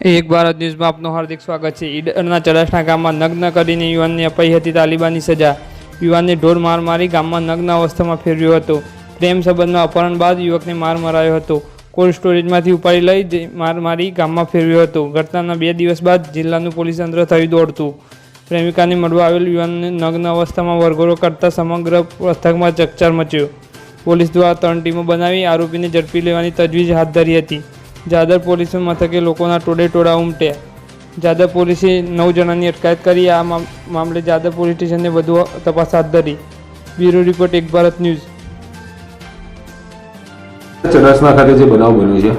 એક ભારત ન્યૂઝમાં આપનું હાર્દિક સ્વાગત છે. ઈડરના ચડાસણા ગામમાં નગ્ન કરીને યુવાનને અપાઈ હતી તાલિબાની સજા. યુવાનને ઢોર માર મારી ગામમાં નગ્ન અવસ્થામાં ફેરવ્યો હતો. પ્રેમ સંબંધમાં અપહરણ બાદ યુવકને માર મરાયો હતો. કોલ્ડ સ્ટોરેજમાંથી ઉપાડી લઈ માર મારી ગામમાં ફેરવ્યો હતો. ઘટનાના બે દિવસ બાદ જિલ્લાનું પોલીસ તંત્ર થયું દોડતું. પ્રેમિકાને મળવા આવેલ યુવાનને નગ્ન અવસ્થામાં વરઘોડો કરતા સમગ્ર પથકમાં ચકચાર મચ્યો. પોલીસ દ્વારા ત્રણ ટીમો બનાવી આરોપીને ઝડપી લેવાની તજવીજ હાથ ધરી હતી. જાદર પોલીસ મથકે લોકોના ટોળે ટોળા ઉમટ્યા જાદર પોલીસે નવ જણાની અટકાયત કરી. આ મામ- મામલે જાદર પોલીસ સ્ટેશને વધુ તપાસ હાથ ધરી. બ્યુરો રિપોર્ટ એક ભારત ન્યૂઝ. ચરસના ખાતે જે બનાવ બન્યો છે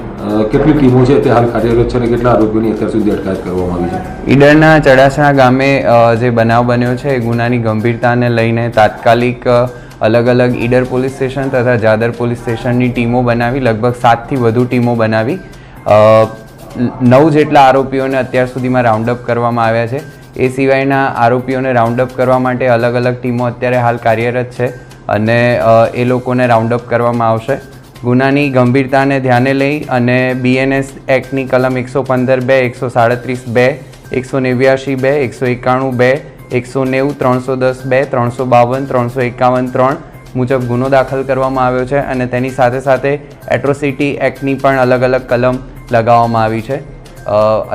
કેટલી ટીમો છે તે હાલ કાર્યરત છે અને કેટલા આરોપીઓની અત્યાર સુધી અટકાયત કરવામાં આવી છે? ઈડરના ચડાસણા ગામે જે બનાવ બન્યો છે એ ગુનાની ગંભીરતાને લઈને તાત્કાલિક અલગ અલગ ઈડર પોલીસ સ્ટેશન તથા જાદર પોલીસ સ્ટેશનની ટીમો બનાવી લગભગ સાતથી વધુ ટીમો બનાવી. નવ જેટલા આરોપીઓને અત્યાર સુધીમાં રાઉન્ડ અપ કરવામાં આવ્યા છે. એ સિવાયના આરોપીઓને રાઉન્ડ અપ કરવા માટે અલગ અલગ ટીમો અત્યારે હાલ કાર્યરત છે અને એ લોકોને રાઉન્ડ અપ કરવામાં આવશે. ગુનાની ગંભીરતાને ધ્યાને લઈ અને બીએનએસ એક્ટની કલમ એકસો પંદર બે એકસો સાડત્રીસ બે એકસો નેવ્યાશી બે એકસો એકાણું બે એકસો નેવું, ત્રણસો દસ બે, ત્રણસો બાવન, ત્રણસો એકાવન, ત્રણ મુજબ ગુનો દાખલ કરવામાં આવ્યો છે અને તેની સાથે સાથે એટ્રોસિટી એક્ટની પણ અલગ અલગ કલમ લગાવવામાં આવી છે.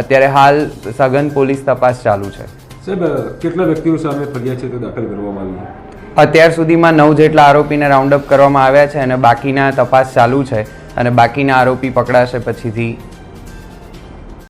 અત્યારે હાલ સઘન પોલીસ તપાસ ચાલુ છે. સાહેબ કેટલા વ્યક્તિઓ સામે ફરિયાદ છે તે દાખલ કરવામાં આવી અત્યાર સુધીમાં નવ જેટલા આરોપીને રાઉન્ડ અપ કરવામાં આવ્યા છે અને બાકીના તપાસ ચાલુ છે અને બાકીના આરોપી પકડાશે પછીથી